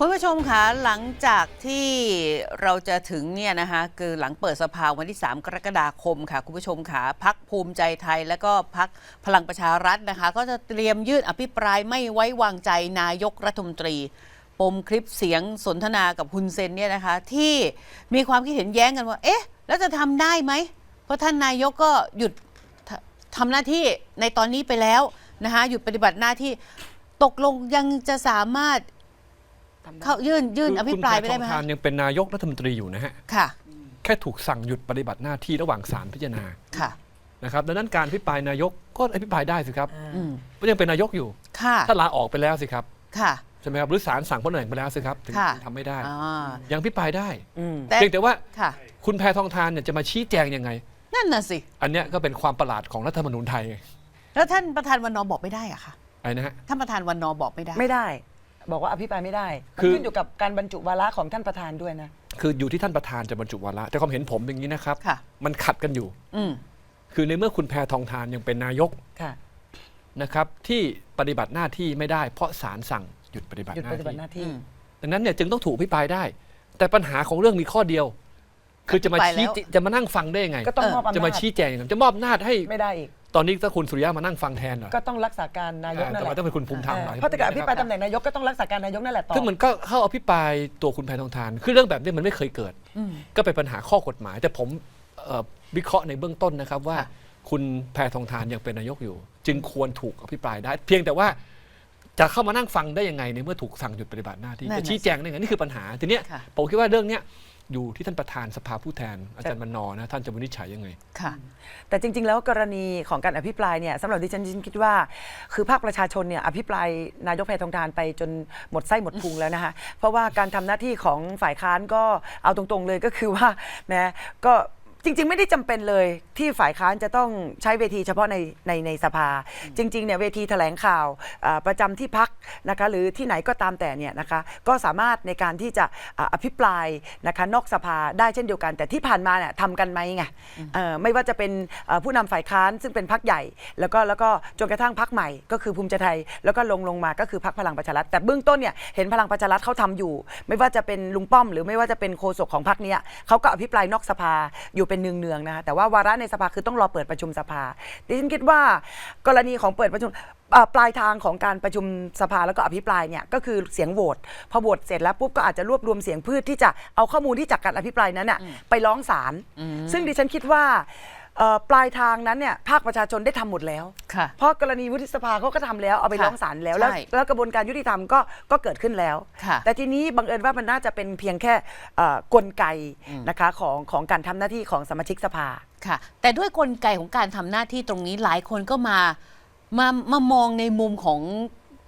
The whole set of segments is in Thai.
คุณผู้ชมคะหลังจากที่เราจะถึงเนี่ยนะคะคือหลังเปิดสภาวันที่ 3 กรกฎาคมค่ะ คุณผู้ชมค่ะพักภูมิใจไทย และก็พักพลังประชารัฐนะคะ ก็จะเตรียมยื่นอภิปรายไม่ไว้วางใจนายกรัฐมนตรี ปมคลิปเสียงสนทนากับฮุนเซนเนี่ยนะคะ ที่มีความคิดเห็นแย้งกันว่า เอ๊ะ แล้วจะทำได้ไหม เพราะท่านนายกก็หยุดททำหน้าที่ในตอนนี้ไปแล้วนะคะหยุดปฏิบัติหน้าที่ตกลงยังจะสามารถ เข้ายื่นยื่นอภิปรายไปได้ไหมคุณแพคะทองทานยังเป็นนายกรัฐมนตรีอยู่นะฮะ ค่ะแค่ถูกสั่งหยุดปฏิบัติหน้าที่ระหว่างศาลพิจารณาค่ะ นะครับดังนั้นการอภิปรายนายกก็อภิปรายได้สิครับอืมเพราะยังเป็นนายกอยู่ ค่ะถ้าลาออกไปแล้วสิครับค่ะ ใช่ไหมครับหรือศาลสั่งพ้นตำแหน่งไปแล้วสิครับถึงค่ะ ทำไม่ได้ อ่ายังอภิปรายได้อืมแต่เพียงแต่ว่าค่ะ คุณแพทองทานเนี่ยจะมาชี้แจงยังไง นั่นน่ะสิ อันเนี้ยก็เป็นความประหลาดของรัฐธรรมนูญไทยไงแล้วท่านประธานวันนอบอกไม่ได้อะค่ะไอ้นะฮะท่านประธานวันนอบอกไม่ได้ ไม่ได้ บอกว่าอภิปรายไม่ได้มันคือ ขึ้นอยู่กับการบรรจุวาระของท่านประธานด้วยนะ คืออยู่ที่ท่านประธานจะบรรจุวาระแต่ความเห็นผมอย่างนี้นะครับ ค่ะ มันขัดกันอยู่ อืมคือในเมื่อคุณแพทองทานยังเป็นนายกค่ะนะครับที่ปฏิบัติหน้าที่ไม่ได้ เพราะศาลสั่งหยุดปฏิบัติหยุดหน้าปฏิบัติที่หน้าที่อืมดังนั้นเนี่ยจึงต้องถูกอภิปรายได้ แต่ปัญหาของเรื่องมีข้อเดียว คือจะมาอภิปรายชี้แล้ว จะมานั่งฟังได้ยังไง ก็ต้องเออมอบอำนาจจะมาชี้แจงยังไงจะมอบอำนาจให้ไม่ได้อีก ตอนนี้ถ้าคุณสุริยะมานั่งฟังแทนเหรอก็ต้องรักษาการนายกนั่นแต่แหว่าละต้องเป็นคุณภูมิธรรมเอเหรออเพราะถ้าเกิดอภิปรายตำแหน่งนายกก็ต้องรักษาการนายกนั่นแหละต่อซึ่งมันก็เข้าอภิปรายตัวคุณแพทองทาน คือเรื่องแบบนี้มันไม่เคยเกิด อืม ก็เป็นปัญหาข้อกฎหมาย แต่ผมเอ่อวิเคราะห์ในเบื้องต้นนะครับว่าค่ะคุณแพทองทานยังเป็นนายกอยู่ จึงควรถูกอภิปรายได้ เพียงแต่ว่าจะเข้ามานั่งฟังได้ยังไงในเมื่อถูกสั่งหยุดปฏิบัติหน้าที่นั่นจะน่ะชี้แจงได้ไงนี่คือปัญหาทีเนี้ยค่ะ ผมคิดว่าเรื่องเนี้ย อยู่ที่ท่านประธานสภาผู้แทน อาจารย์บรรณอนะท่านจะวินิจฉัยยังไง ค่ะ แต่จริง ๆ แล้วกรณีของการอภิปรายเนี่ยสำหรับดิฉันดิฉันคิดว่า คือภาคประชาชนเนี่ยอภิปรายนายกแพทองทานไปจนหมดไส้หมดพุงแล้วนะคะเพราะว่าการทำหน้าที่ของฝ่ายค้านก็เอาตรงๆเลยก็คือว่านะก็ จริง ๆ ไม่ได้จำเป็นเลยที่ฝ่ายค้านจะต้องใช้เวทีเฉพาะในในในสภา จริงๆเนี่ยเวทีแถลงข่าวอ่าประจำที่พักนะคะหรือที่ไหนก็ตามแต่เนี่ยนะคะก็สามารถในการที่จะอ่าอภิปรายนะคะนอกสภาได้เช่นเดียวกัน แต่ที่ผ่านมาเนี่ยทำกันไหมไงเอ่อไม่ว่าจะเป็นเอ่อผู้นำฝ่ายค้านซึ่งเป็นพักใหญ่ แล้วก็แล้วก็จนกระทั่งพักใหม่ก็คือภูมิใจไทย แล้วก็ลงลงมาก็คือพักพลังประชารัฐแต่เบื้องต้นเนี่ยเห็นพลังประชารัฐเขาทำอยู่ ไม่ว่าจะเป็นลุงป้อม หรือไม่ว่าจะเป็นโฆษกของพักเนี้ยเขาก็อภิปรายนอกสภาอยู่เป็นเนืองๆนะคะแต่ว่าวาระในสภาคือต้องรอเปิดประชุมสภาดิฉันคิดว่ากรณีของเปิดประชุมอ่าปลายทางของการประชุมสภาแล้วก็อภิปรายเนี่ยก็คือเสียงโหวตพอโหวตเสร็จแล้วปุ๊บก็อาจจะรวบรวมเสียงพืชที่จะเอาข้อมูลที่จากการอภิปรายนั้นน่ะไปร้องศาลซึ่งดิฉันคิดว่า เอ่อปลายทางนั้นเนี่ยภาคประชาชนได้ทำหมดแล้ว ค่ะเพราะกรณีวุฒิสภาเขาก็ทำแล้วเอาไปค่ะร้องศาลแล้วแล้ว ใช่แล้วกระบวนการยุติธรรมก็ก็เกิดขึ้นแล้ว ค่ะแต่ทีนี้บังเอิญว่ามันน่าจะเป็นเพียงแค่เอ่อกลไกนะคะของของการทำหน้าที่ของสมาชิกสภา ค่ะ แต่ด้วยกลไกของการทำหน้าที่ตรงนี้หลายคนก็มามามามองในมุมของ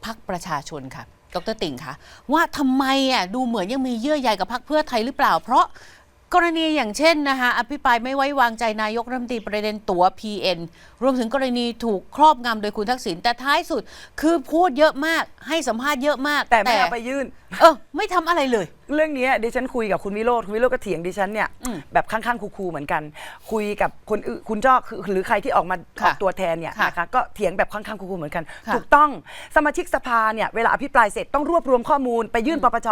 พรรคประชาชนค่ะ ดรติ่งคะว่าทำไมอะดูเหมือนยังมีเยื่อใยกับพรรคเพื่อไทยหรือเปล่า เพราะ กรณีอย่างเช่นนะคะอภิปรายไม่ไว้วางใจนายกรัฐมนตรีประเด็นตั๋ว PN รวมถึงกรณีถูกครอบงำโดยคุณทักษิณแต่ท้ายสุด คือพูดเยอะมากให้สัมภาษณ์เยอะมาก แต่ไม่เอาไปยื่นเออ ไม่ทำอะไรเลย เรื่องนี้ดิฉันคุยกับคุณวิโรธคุณวิโรธก็เถียงดิฉันเนี่ยอืมแบบข้างๆคูๆเหมือนกัน คุยกับคนอื่นคุณจ้อคือหรือใครที่ออกมาค่ะออกตัวแทนเนี่ยค่ะนะคะก็เถียงแบบข้างๆคูๆเหมือนกัน ค่ะถูกต้องสมาชิกสภาเนี่ยเวลาอภิปรายเสร็จต้องรวบรวมข้อมูล ไปยื่นปปช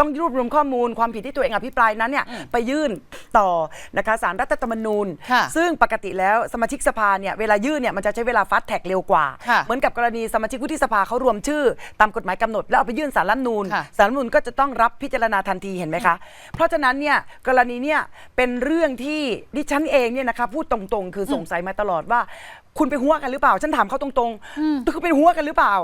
ต้องรวบรวมข้อมูล ความผิดที่ตัวเองอภิปรายนั้นเนี่ยไปยื่นต่อนะคะสารรัฐธรรมนูญ ค่ะ ซึ่งปกติแล้วสมาชิกสภาเนี่ยเวลายื่นเนี่ยมันจะใช้เวลาฟาสแท็กเร็วกว่า ค่ะเหมือนกับกรณีสมาชิกวุฒิสภาเขารวมชื่อ ตามกฎหมายกำหนดแล้วเอาไปยื่นสารรัฐธรรมนูญ ค่ะสารรัฐธรรมนูญก็จะต้องรับพิจารณาทันทีเห็นไหมคะ เพราะฉะนั้นเนี่ยกรณีเนี่ยเป็นเรื่องที่ดิฉันเองเนี่ยนะคะพูดตรงๆ คือสงสัยมาตลอดว่า คุณไปหัวกันหรือเปล่า ฉันถามเขาตรงๆคือเป็นหัวกันหรือเปล่า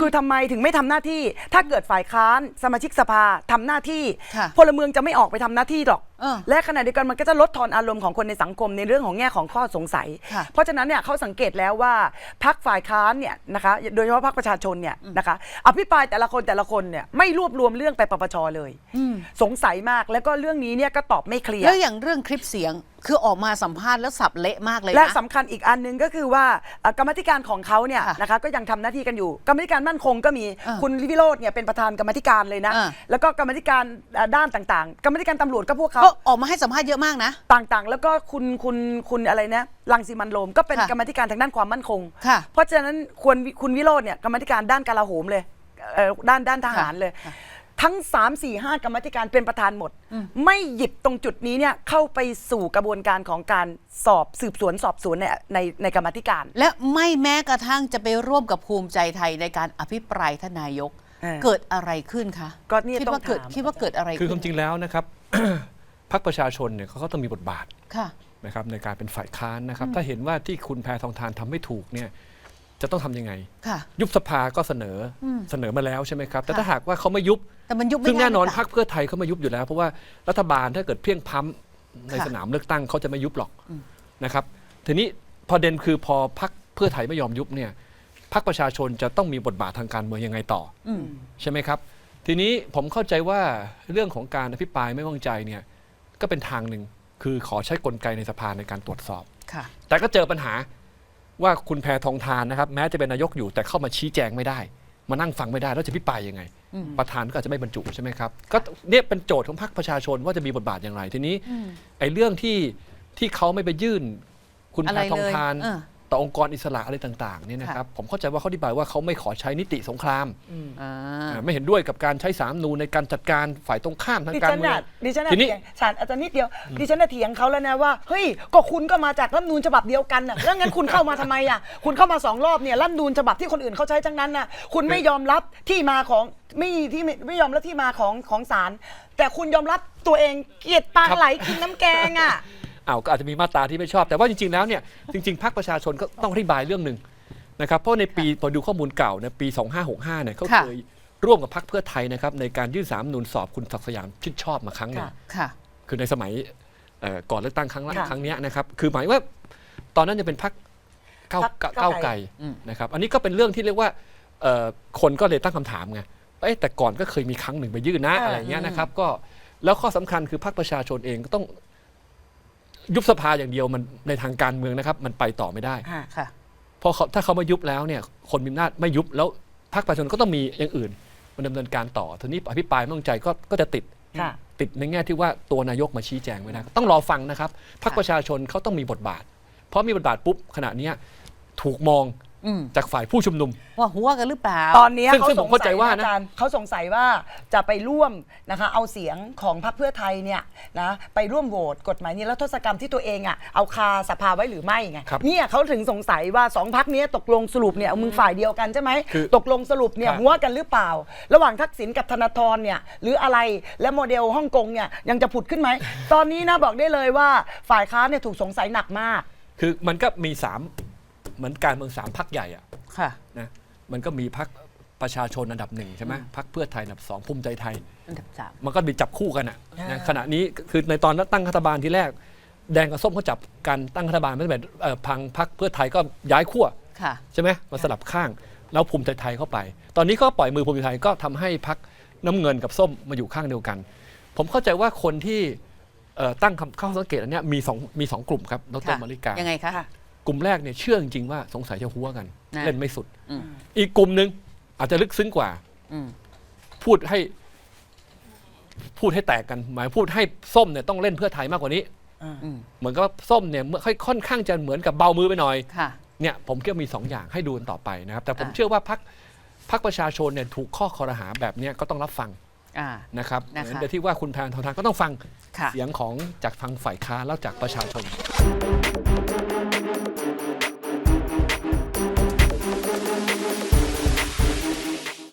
คือทำไมถึงไม่ทำหน้าที่ ถ้าเกิดฝ่ายค้านสมาชิกสภาทำหน้าที่ ค่ะพลเมืองจะไม่ออกไปทำหน้าที่หรอก เออและขณะเดียวกันมันก็จะลดทอนอารมณ์ของคนในสังคมในเรื่องของแง่ของข้อสงสัย ค่ะ เพราะฉะนั้นเนี่ยเขาสังเกตแล้วว่าพักฝ่ายค้านเนี่ยนะคะโดยเฉพาะพักประชาชนเนี่ยนะคะอภิปรายแต่ละคนแต่ละคนเนี่ยไม่รวบรวมเรื่องไปปปชเลย สงสัยมากแล้วก็เรื่องนี้เนี่ยก็ตอบไม่เคลียร์ แล้วอย่างเรื่องคลิปเสียงคือออกมาสัมภาษณ์แล้วสับเละมากเลยนะ และสำคัญอีกอันหนึงก็คือว่าเอ่อกรรมธิการของเขาเนี่ยค่ะนะคะก็ยังทำหน้าที่กันอยู่ กรรมธิการมั่นคงก็มีอ่าคุณวิโรจน์เนี่ยเป็นประธานกรรมธิการเลยนะ อ่า แล้วก็กรรมธิการเอ่อด้านต่างๆ กรรมธิการตำรวจก็พวกเขา ก็ออกมาให้สัมภาษณ์เยอะมากนะ ต่างๆ แล้วก็คุณคุณคุณอะไรนะรังสิมันต์โรมก็เป็นค่ะกรรมธิการทางด้านความมั่นคง ค่ะ เพราะฉะนั้นควรคุณวิโรจน์เนี่ยกรรมธิการด้านกลาโหมเลยเอ่อด้านด้านทหารเลย ค่ะ ทั้ง 3 4 5 กรรมาธิการเป็นประธานหมด ไม่หยิบตรงจุดนี้เนี่ยเข้าไปสู่กระบวนการของการสอบสืบสวนสอบสวนในในในกรรมาธิการ และไม่แม้กระทั่งจะไปร่วมกับภูมิใจไทยในการอภิปรายทานนายกเออเกิดอะไรขึ้นคะก็เนี่ยคิดต้องว่าเกิดถาม คิดว่าเกิดอะไรคือคขึ้วานมจริงแล้วนะครับ พรรคประชาชนเนี่ยเขาก็ต้องมีบทบาทค่ะ นะครับในการเป็นฝ่ายค้านนะครับ ถ้าเห็นว่าที่คุณแพทองทานทำไม่ถูกเนี่ย จะต้องทำยังไง ค่ะ ยุบสภาก็เสนออมเสนอมาแล้วใช่ไหมครับ แต่ค่ะ ถ้าหากว่าเขาไม่ยุบ แต่มันยุบไม่ซึ่งได้แน่นอนหรืพรรคเพื่อไทยเขาไม่ยุบอยู่แล้ว เพราะว่ารัฐบาลถ้าเกิดเพียงพล้ำในค่ะสนามเลือกตั้งเขาจะไม่ยุบหรอกอืมนะครับ ทีนี้ประเด็นคือพอพรรคเพื่อไทยไม่ยอมยุบเนี่ยพรรคประชาชนจะต้องมีบทบาททางการเมืองยังไงต่อ อืม ใช่ไหมครับ ทีนี้ผมเข้าใจว่าเรื่องของการอภิปรายไม่วางใจเนี่ยก็เป็นทางหนึ่งคือขอใช้กลไกในสภาในการตรวจสอบ ค่ะ แต่ก็เจอปัญหา ว่าคุณแพทองทานนะครับแม้จะเป็นนายกอยู่แต่เข้ามาชี้แจงไม่ได้ มานั่งฟังไม่ได้แล้วจะพิปรายยังไงอืมประธานก็อาจจะไม่บรรจุใช่ไหมครับก็เนี่ยเป็นโจทย์ของพรรคประชาชนว่าจะมีบทบาทอย่างไรทีนี้อืมไอ้เรื่องที่ที่เขาไม่ไปยื่น คุณอะแพไรทองเลยทานเออ ต่อองค์กรอิสระอะไรต่างๆเนี่ยนะครับผมเข้าใจว่าเขาอธิบายว่าเขาไม่ขอใช้นิติสงครามอ่าอ่าไม่เห็นด้วยกับการใช้สามนูนในการจัดการฝ่ายตรงข้ามทางดิการฉันเมือน่ะง ดิฉันน่ะทีนี้ เถียงฉันอาจจะนิดเดียว ดิฉันน่ะเถียงเขาแล้วนะว่า เฮ้ย ก็คุณก็มาจากรัฐธรรมนูญฉบับเดียวกันน่ะแล้วงั้นคุณเข้ามาทำไมอะ คุณเข้ามาสองรอบเนี่ยรัฐธรรมนูญฉบับที่คนอื่นเขาใช้ทั้งนั้นน่ะ คุณไม่ยอมรับที่มาของไม่ที่ไม่ไม่ยอมรับที่มาของของศาลแต่คุณยอมรับตัวเองเกลียดปลาครับไหลกินน้ำแกงอะ อ้าวก็อาจจะมีมาตราที่ไม่ชอบ แต่ว่าจริงๆแล้วเนี่ยจริงๆพรรคประชาชนก็ต้องอธิบายเรื่องหนึ่งนะครับเพราะในปีพอดูข้อมูลเก่าในปี 2565เนี่ยเขาค่ะเคยร่วมกับพรรคเพื่อไทยนะครับในการยื่นสามนูนสอบคุณศักดิ์สยามชิดชอบมาครั้งหนึ่งค่ะค่ะคือในสมัยเอ่อก่อนเลือกตั้งครั้งละค่ะครั้งเนี้ยนะครับคือหมายว่าตอนนั้นจะเป็นพรรคก้าวพรรคก้าก้าววไกล ไกลอืม นะครับอันนี้ก็เป็นเรื่องที่เรียกว่าเอ่อคนก็เลยตั้งคำถามไงเอ้ยแต่ก่อนก็เคยมีครั้งหนึ่งไปยื่นนะเออออะไรเงี้ยนะครับก็แล้วข้อสำคัญคือพรรคประชาชนเองก็ต้อง ยุบสภาอย่างเดียวมันในทางการเมืองนะครับ มันไปต่อไม่ได้ค่ะค่ะ เพราะเขาถ้าเขามายุบแล้วเนี่ยคนมีอำนาจไม่ยุบแล้วพรรคประชาชนก็ต้องมีอย่างอื่นมันดำเนินการต่อทีนี้อภิปรายไม่วางใจก็ก็จะติดค่ะ ติดในแง่ที่ว่าตัวนายกมาชี้แจงไม่ได้ต้องรอฟังนะครับพรรคประชาชนเขาต้องมีบทบาท เพราะมีบทบาทปุ๊บขณะเนี้ยถูกมอง อืมจากฝ่ายผู้ชุมนุม ว่าหัวกันหรือเปล่า ตอนเนี้ยซึ่งเขาซึ่งสผงมเข้าใจสัยว่านะนะอาจารย์เขาสงสัยว่าจะไปร่วมนะคะเอาเสียงของพรรคเพื่อไทยเนี่ยนะไปร่วมโหวตกฎหมายนี้แล้วทศกรรมที่ตัวเองอะเอาคาสภาไว้หรือไม่ไงครับเนี่ยเขาถึงสงสัยว่าสองพักนี้ยตกลงสรุปเนี่ยเอามึงฝ่ายเดียวกันใช่ไหมคือตกลงสรุปเนี่ยครับ หัวกันหรือเปล่า ระหว่างทักษิณกับธนาธรเนี่ยหรืออะไรและโมเดลฮ่องกงเนี่ยยังจะผุดขึ้นไหมตอนนี้นะบอกได้เลยว่าฝ่ายค้านเนี่ยถูกสงสัยหนักมาก คือมันก็มีสาม เหมือนการเมืองสามพรรคใหญ่อะค่ะ นะมันก็มีพรรคประชาชนอันดับหนึ่งใช่ไหมพรรคเพื่อไทยอันดับสองภูมิใจไทย อันดับสาม มันก็มีจับคู่กันอะอ่านะขณะนี้คือในตอนตั้งรัฐบาลที่แรก แดงกับส้มเขาจับกันตั้งรัฐบาลไม่เป็นเอ่อพังพรรคเพื่อไทยก็ย้ายขั้วค่ะ ใช่ไหมมาสลับข้างแล้วภูมิใจไทยเข้าไป ตอนนี้ก็ปล่อยมือภูมิใจไทยก็ทำให้พรรคน้ำเงินกับส้มมาอยู่ข้างเดียวกัน ผมเข้าใจว่าคนที่เอ่อตั้งคำเข้าสังเกตอันเนี้ยมีสองมีสองกลุ่มครับดรค่ะมาริกา ยังไงคะค่ะ กลุ่มแรกเนี่ยเชื่อจริงๆว่าสงสัยจะหัวกัน นะ เล่นไม่สุด อืมอีกกลุ่มหนึ่งอาจจะลึกซึ้งกว่า อืม พูดให้ พูดให้แตกกัน หมายพูดให้ส้มเนี่ยต้องเล่นเพื่อไทยมากกว่านี้อืม เหมือนกับว่าส้มเนี่ยเมื่อค่อยค่อนข้างจะเหมือนกับเบามือไปหน่อย ค่ะ เนี่ยผมคิดว่ามีสองอย่างให้ดูกันต่อไปนะครับ แต่ผมอ่าเชื่อว่าพักพักประชาชนเนี่ยถูกข้อคอรหาแบบเนี้ยก็ต้องรับฟังอ่า นะครับนะคะ เหมือนเดี๋ยวที่ว่าคุณแพนทองทานก็ต้องฟังค่ะ เสียงของจากทางฝ่ายค้านแล้วจากประชาชน